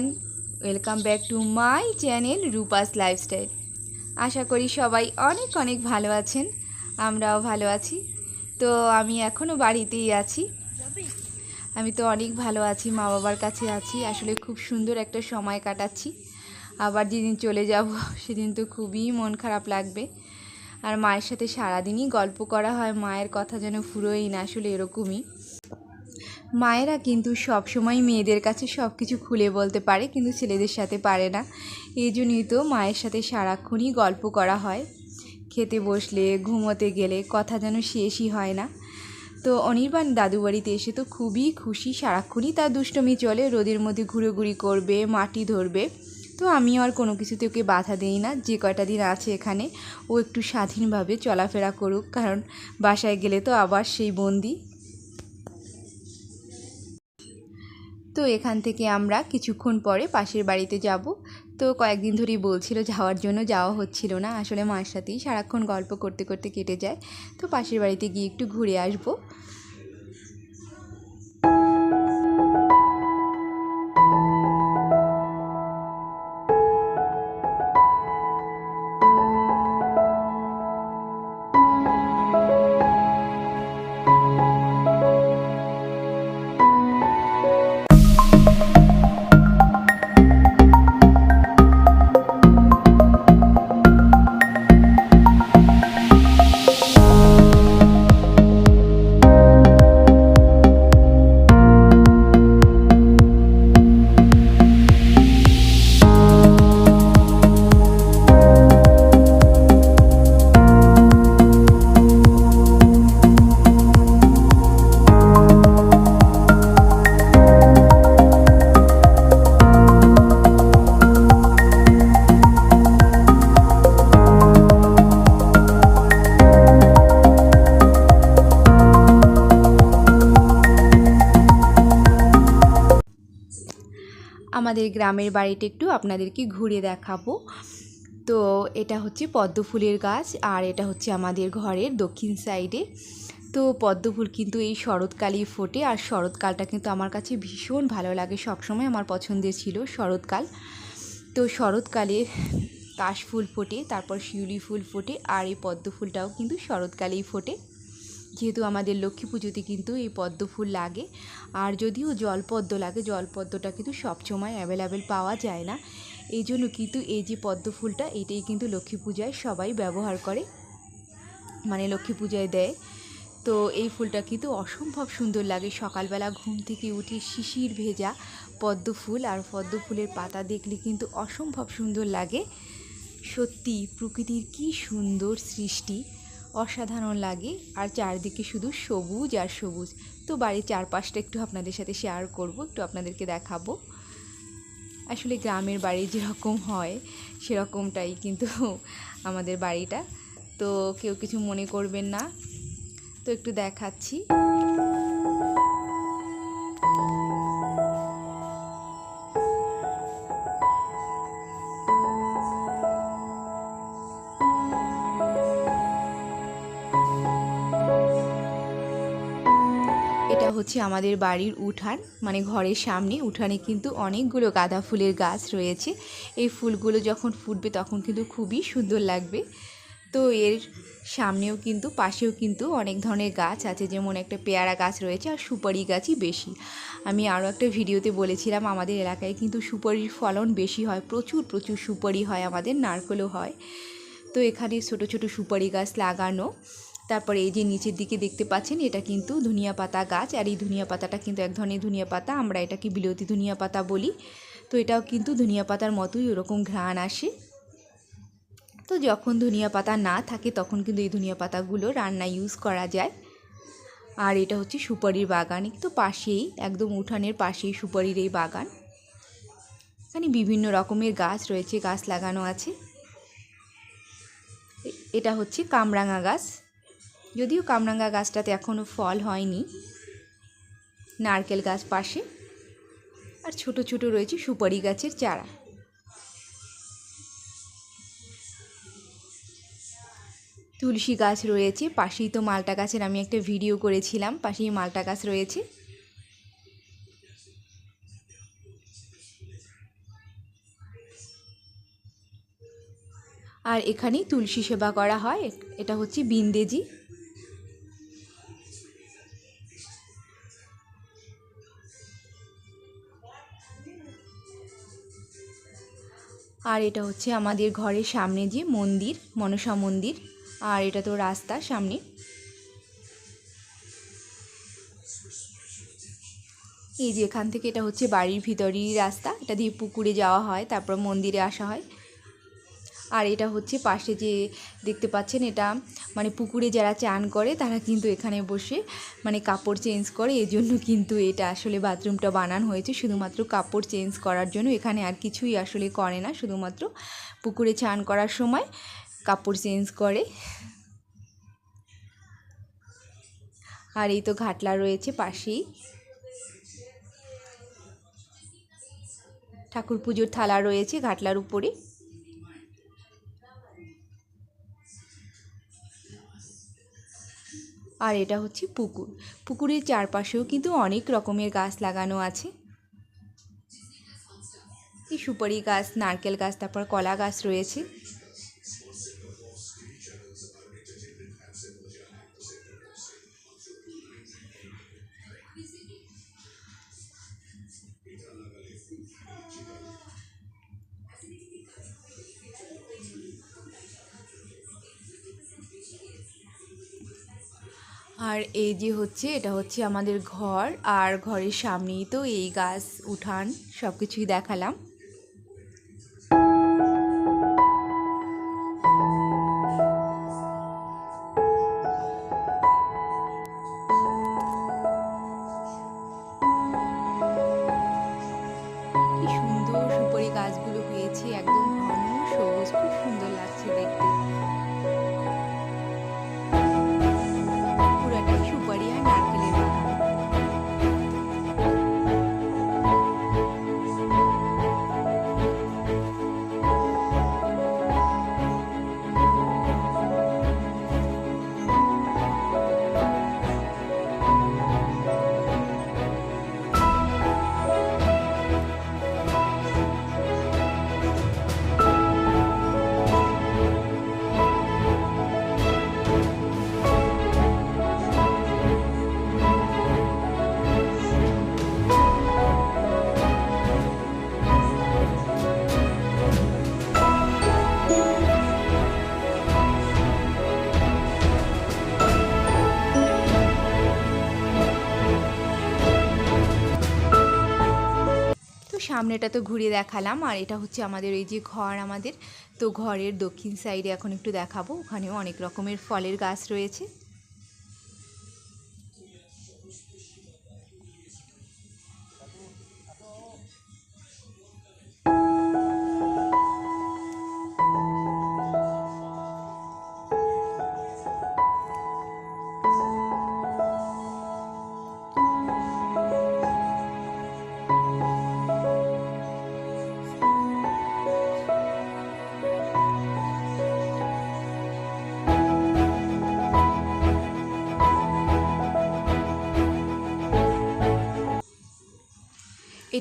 Welcome back to my channel Rupa's lifestyle আশা করি সবাই অনেক অনেক ভালো আছেন। আমরাও ভালো আছি। তো আমি এখনও বাড়িতেই আছি। আমি তো অনেক ভালো আছি মা বাবার কাছে আছি। আসলে খুব সুন্দর একটা সময় কাটাচ্ছি। আবার যেদিন চলে যাব, সেদিন তো খুবই মন খারাপ লাগবে। আর মায়ের সাথে সারাদিনই গল্প করা হয়, মায়ের কথা যেন ফুরোই না, আসলে এরকমই। মায়েরা কিন্তু সব সময় মেয়েদের কাছে সব কিছু খুলে বলতে পারে, কিন্তু ছেলেদের সাথে পারে না। এই জন্যই তো মায়ের সাথে সারাক্ষণই গল্প করা হয়। খেতে বসলে, ঘুমোতে গেলে কথা যেন শেষই হয় না। তো অনির্বাণ দাদু বাড়িতে এসে তো খুবই খুশি, সারাক্ষণই তার দুষ্টমি চলে, রোদের মধ্যে ঘুরোঘুরি করবে, মাটি ধরবে। তো আমি আর কোনো কিছুতে ওকে বাধা দিই না, যে কয়টা দিন আছে এখানে, ও একটু স্বাধীনভাবে চলাফেরা করুক, কারণ বাসায় গেলে তো আবার সেই বন্দি। তো এখান থেকে আমরা কিছুক্ষণ পরে পাশের বাড়িতে যাব। তো কয়েকদিন ধরেই বলছিল যাওয়ার জন্য যাওয়া হচ্ছিল না। আসলে মার সাথেই সারাক্ষণ গল্প করতে করতে কেটে যায়। তো পাশের বাড়িতে গিয়ে একটু ঘুরে আসব। আমাদের গ্রামের বাড়িটা একটু আপনাদেরকে ঘুরে দেখাবো। তো এটা হচ্ছে পদ্ম ফুলের গাছ আর এটা হচ্ছে আমাদের ঘরের দক্ষিণ সাইডে। তো পদ্ম ফুল কিন্তু এই শরৎকালেই ফোটে আর শরৎকালটা কিন্তু আমার কাছে ভীষণ ভালো লাগে। সবসময় আমার পছন্দের ছিল শরৎকাল। তো শরৎকালে কাশ ফুল ফোটে, তারপর শিউলি ফুল ফোটে আর এই পদ্ম ফুলটাও কিন্তু শরৎকালেই ফোটে। যেহেতু আমাদের লক্ষ্মী পুজোতে কিন্তু এই পদ্ম ফুল লাগে। আর যদিও জলপদ্ম লাগে, জলপদ্মটা কিন্তু সবসময় অ্যাভেলেবেল পাওয়া যায় না। এই জন্য কিন্তু এই যে পদ্ম ফুলটা, এটাই কিন্তু লক্ষ্মী পূজায় সবাই ব্যবহার করে মানে লক্ষ্মী পূজায় দেয়। তো এই ফুলটা কিন্তু অসম্ভব সুন্দর লাগে। সকালবেলা ঘুম থেকে উঠে শিশির ভেজা পদ্ম ফুল, আর পদ্ম ফুলের পাতা দেখলে কিন্তু অসম্ভব সুন্দর লাগে। সত্যি প্রকৃতির কি সুন্দর সৃষ্টি। অসাধারণ লাগে। আর চারদিকে শুধু সবুজ আর সবুজ। তো বাড়ির চারপাশটা একটু আপনাদের সাথে শেয়ার করব, একটু আপনাদেরকে দেখাবো। আসলে গ্রামের বাড়ি যেরকম হয়, সেরকমটাই কিন্তু আমাদের বাড়িটা। তো কেউ কিছু মনে করবেন না। তো একটু দেখাচ্ছি। হচ্ছে আমাদের বাড়ির উঠান। মানে ঘরের সামনে উঠানে কিন্তু অনেকগুলো গাঁদা ফুলের গাছ রয়েছে। এই ফুলগুলো যখন ফুটবে তখন কিন্তু খুবই সুন্দর লাগবে। তো এর সামনেও কিন্তু, পাশেও কিন্তু অনেক ধরনের গাছ আছে, যেমন একটা পেয়ারা গাছ রয়েছে আর সুপারি গাছই বেশি। আমি আরও একটা ভিডিওতে বলেছিলাম, আমাদের এলাকায় কিন্তু সুপারির ফলন বেশি হয়, প্রচুর প্রচুর সুপারি হয়, আমাদের নারকেলও হয়। তো এখানে ছোট ছোট সুপারি গাছ লাগানো। তারপরে এই যে নিচের দিকে দেখতে পাচ্ছেন, এটা কিন্তু ধনিয়া পাতা গাছ। আর এই ধনিয়া পাতাটা কিন্তু এক ধরনের ধনিয়া পাতা, আমরা এটাকে বিলতি ধনিয়া পাতা বলি। তো এটাও কিন্তু ধনিয়া পাতার মতোই ওরকম ঘ্রাণ আসে। তো যখন ধনিয়া পাতা না থাকে, তখন কিন্তু এই ধনিয়া পাতাগুলো রান্না ইউজ করা যায়। আর এটা হচ্ছে সুপারির বাগান। একটু পাশেই, একদম উঠানের পাশেই সুপারির এই বাগান। এখানে বিভিন্ন রকমের গাছ রয়েছে, গাছ লাগানো আছে। এটা হচ্ছে কামরাঙা গাছ। যদিও কামরাঙ্গা গাছটাতে এখনও ফল হয়নি, নারকেল গাছ পাশে, আর ছোট ছোট রয়েছে সুপারি গাছের চারা। তুলসী গাছ রয়েছে, পাশেই তো মালটা গাছের, আমি একটা ভিডিও করেছিলাম, পাশেই মালটা গাছ রয়েছে। আর এখানেই তুলসী সেবা করা হয় এটা হচ্ছে বিন্দেজি। আর এটা হচ্ছে আমাদের ঘরের সামনে যে মন্দির, মনসা মন্দির। আর এটা তো রাস্তা সামনে। এই যে এখান থেকে এটা হচ্ছে বাড়ির ভিতরেরই রাস্তা। এটা দিয়ে পুকুরে যাওয়া হয়, তারপর মন্দিরে আসা হয়। আর এটা হচ্ছে পাশে যে দেখতে পাচ্ছেন এটা মানে পুকুরে যারা চান করে তারা কিন্তু এখানে বসে মানে কাপড় চেঞ্জ করে। এই জন্য কিন্তু এটা আসলে বাথরুমটা বানানো হয়েছে। শুধুমাত্র কাপড় চেঞ্জ করার জন্য। এখানে আর কিছুই আসলে করে না। শুধুমাত্র পুকুরে চান করার সময় কাপড় চেঞ্জ করে। আর এই তো ঘাটলা রয়েছে পাশেই। ঠাকুর পুজোর থালা রয়েছে ঘাটলার উপরে। আর এটা হচ্ছে পুকুর। পুকুরের চারপাশেও কিন্তু অনেক রকমের গাছ লাগানো আছে। এই সুপারি গাছ, নারকেল গাছ, তারপর কলা গাছ রয়েছে। আর এই যে হচ্ছে, এটা হচ্ছে আমাদের ঘর, আর ঘরের সামনেই তো এই গাছ, উঠান সব কিছুই দেখালাম। সামনেটা তো ঘুরে দেখালাম, আর এটা হচ্ছে আমাদের এই যে ঘর আমাদের। তো ঘরের দক্ষিণ সাইডে এখন একটু দেখাবো, ওখানেও অনেক রকমের ফলের গাছ রয়েছে।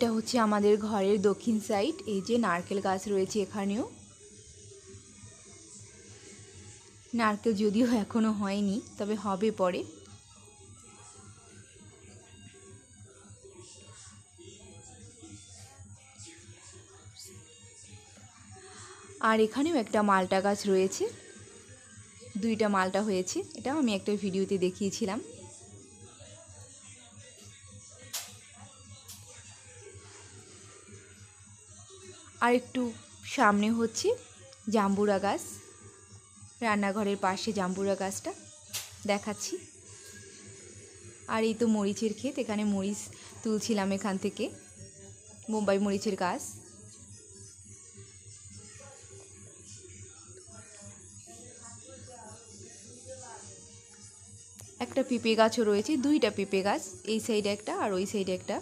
এটা হচ্ছে আমাদের ঘরের দক্ষিণ সাইড এই যে নারকেল গাছ রয়েছে এখানেও। নারকেল যদিও এখনও হয়নি, তবে হবে পরে। আর এখানেও একটা মালটা গাছ রয়েছে। দুইটা মালটা হয়েছে, এটাও আমি একটা ভিডিওতে দেখিয়েছিলাম। আর একটু সামনে হচ্ছে জাম্বুরা গাছ। রান্নাঘরের পাশে জাম্বুরা গাছটা দেখাচ্ছি। আর এই তো মরিচের ক্ষেত, এখানে মরিচ তুলছিলাম এখান থেকে। মুম্বাই মরিচের গাছ। একটা পেঁপে গাছও রয়েছে, দুইটা পেঁপে গাছ, এই সাইডে একটা আর ওই সাইডে একটা,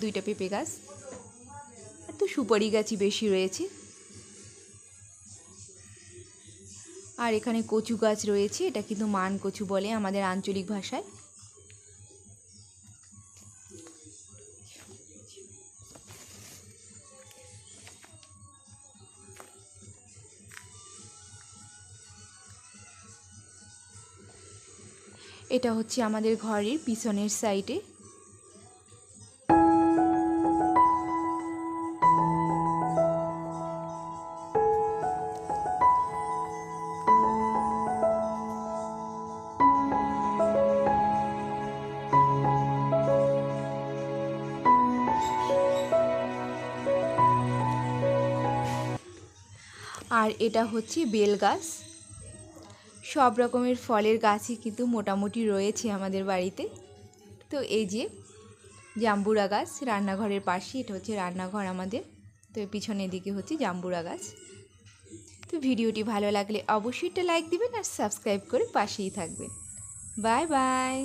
দুইটা পেঁপে গাছ। সুপারি গাছই বেশি রয়েছে। আর এখানে কচু গাছ রয়েছে, এটা কিন্তু মান কচু বলে আমাদের আঞ্চলিক ভাষায়। এটা হচ্ছে আমাদের ঘরের পিছনের সাইডে আর এটা হচ্ছে বেল গাছ। সব রকমের ফলের গাছই কিন্তু মোটামুটি রয়েছে আমাদের বাড়িতে। তো এই যে জাম্বুরা গাছ রান্নাঘরের পাশে এটা হচ্ছে রান্নাঘর আমাদের। তো পিছনের দিকে হচ্ছে জাম্বুরা গাছ। তো ভিডিওটি ভালো লাগলে অবশ্যই একটা লাইক দিবেন আর সাবস্ক্রাইব করে পাশেই থাকবেন। Bye bye.